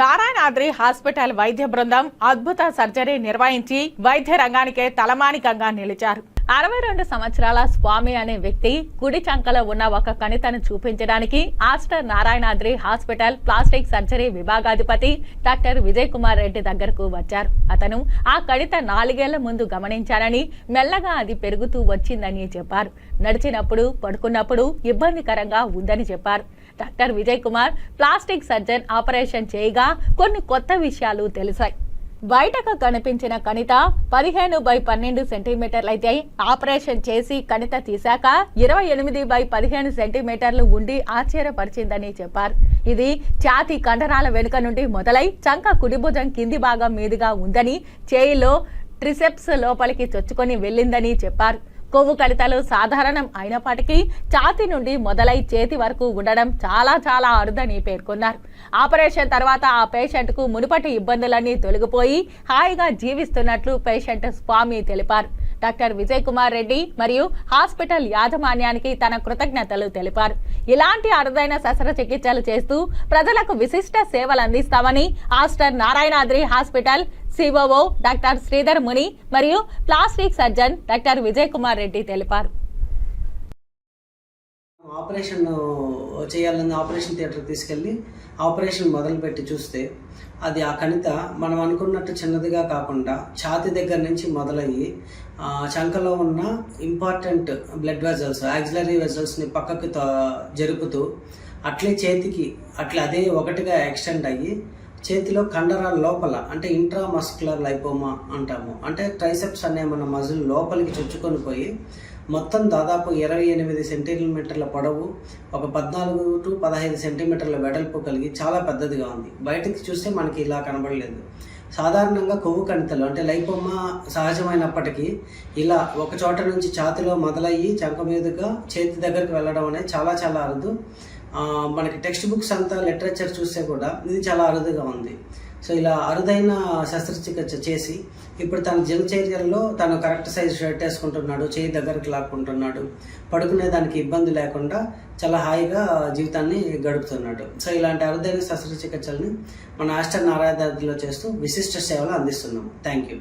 Narayanadri hospital వైద్య బృందం అద్భుత సర్జరీ నిర్వహించి వైద్య రంగానికే తలమానికంగా నిలిచారు. అరవై రెండు సంవత్సరాల స్వామి అనే వ్యక్తి కుడి చంకలో ఉన్న ఒక కణితను చూపించడానికి Aster Narayanadri hospital plastic surgery విభాగాధిపతి doctor Vijay Kumar Reddy దగ్గరకు వచ్చారు. అతను ఆ కణిత నాలుగేళ్ళ ముందు గమనించారని మెల్లగా అది పెరుగుతూ వచ్చిందని చెప్పారు. నడిచినప్పుడు పడుకున్నప్పుడు ఇబ్బందికరంగా ఉందని చెప్పారు. Doctor Vijay Kumar plastic surgeon operation చేయగా కొన్ని కొత్త విషయాలు తెలిసాయి. బయటకు కనిపించిన కణిత పదిహేను బై పన్నెండు సెంటీమీటర్లయితే ఆపరేషన్ చేసి కణిత తీశాక ఇరవై ఎనిమిది బై పదిహేను సెంటీమీటర్లు ఉండి ఆశ్చర్యపరిచిందని చెప్పారు. ఇది ఛాతి కండరాల వెనుక నుండి మొదలై చంక కుడిభుజం కింది భాగం మీదుగా ఉందని చేయిలో ట్రిసెప్స్ లోపలికి చొచ్చుకొని వెళ్ళిందని చెప్పారు. కొవ్వు కణితలు సాధారణం అయినప్పటికీ ఛాతి నుండి మొదలై చేతి వరకు ఉండడం చాలా చాలా అరుదని పేర్కొన్నారు. ఆపరేషన్ తర్వాత ఆ పేషెంట్కు మునుపటి ఇబ్బందులన్నీ తొలగిపోయి హాయిగా జీవిస్తున్నట్లు పేషెంట్ స్వామి తెలిపారు. డాక్టర్ విజయ్ కుమార్ రెడ్డి మరియు హాస్పిటల్ యాజమాన్యానికి తన కృతజ్ఞతలు తెలిపారు. ఇలాంటి అరుదైన శస్త్రచికిత్సలు చేస్తూ ప్రజలకు విశిష్ట సేవలు అందిస్తామని Aster Narayanadri hospital COO doctor Sridhar Muni మరియు plastic surgeon doctor Vijay Kumar Reddy తెలిపారు. ఆపరేషన్ చేయాలని ఆపరేషన్ థియేటర్కి తీసుకెళ్ళి ఆపరేషన్ మొదలుపెట్టి చూస్తే అది ఆ కణిత మనం అనుకున్నట్టు చిన్నదిగా కాకుండా ఛాతి దగ్గర నుంచి మొదలయ్యి చంకలో ఉన్న ఇంపార్టెంట్ బ్లడ్ వెజల్స్ యాక్సిలరీ వెజల్స్ని పక్కకు త- జరుపుతూ అట్లే చేతికి అట్లే అదే ఒకటిగా ఎక్స్టెండ్ అయ్యి చేతిలో కండరాల లోపల అంటే ఇంట్రామస్కులర్ లైపోమా అంటాము. అంటే ట్రైసెప్స్ అనే మన మజిల్ లోపలికి చొచ్చుకొని పోయి మొత్తం దాదాపు ఇరవై ఎనిమిది సెంటీమీటర్ల పొడవు ఒక పద్నాలుగు టు పదహైదు సెంటీమీటర్ల వెడల్పు కలిగి చాలా పెద్దదిగా ఉంది. బయటకి చూస్తే మనకి ఇలా కనబడలేదు. సాధారణంగా కొవ్వు కణితలు అంటే లైపోమా సహజమైనప్పటికీ ఇలా ఒక చోట నుంచి ఛాతిలో మొదలయ్యి చంక మీదుగా చేతి దగ్గరికి వెళ్ళడం అనేది చాలా చాలా అరుదు. మనకి టెక్స్ట్ బుక్స్ అంతా లిటరేచర్ చూస్తే కూడా ఇది చాలా అరుదుగా ఉంది. సో ఇలా అరుదైన శస్త్రచికిత్స చేసి ఇప్పుడు తన దినచర్యల్లో తను కరెక్ట్ సైజ్ షర్ట్ వేసుకుంటున్నాడు చేయి దగ్గరికి లాక్కుంటున్నాడు పడుకునే దానికి ఇబ్బంది లేకుండా చాలా హాయిగా జీవితాన్ని గడుపుతున్నాడు. సో ఇలాంటి అరుదైన శస్త్రచికిత్సల్ని మన ఆస్టర్ నారాయణలో చేస్తూ విశిష్ట సేవలు అందిస్తున్నాం థ్యాంక్ యూ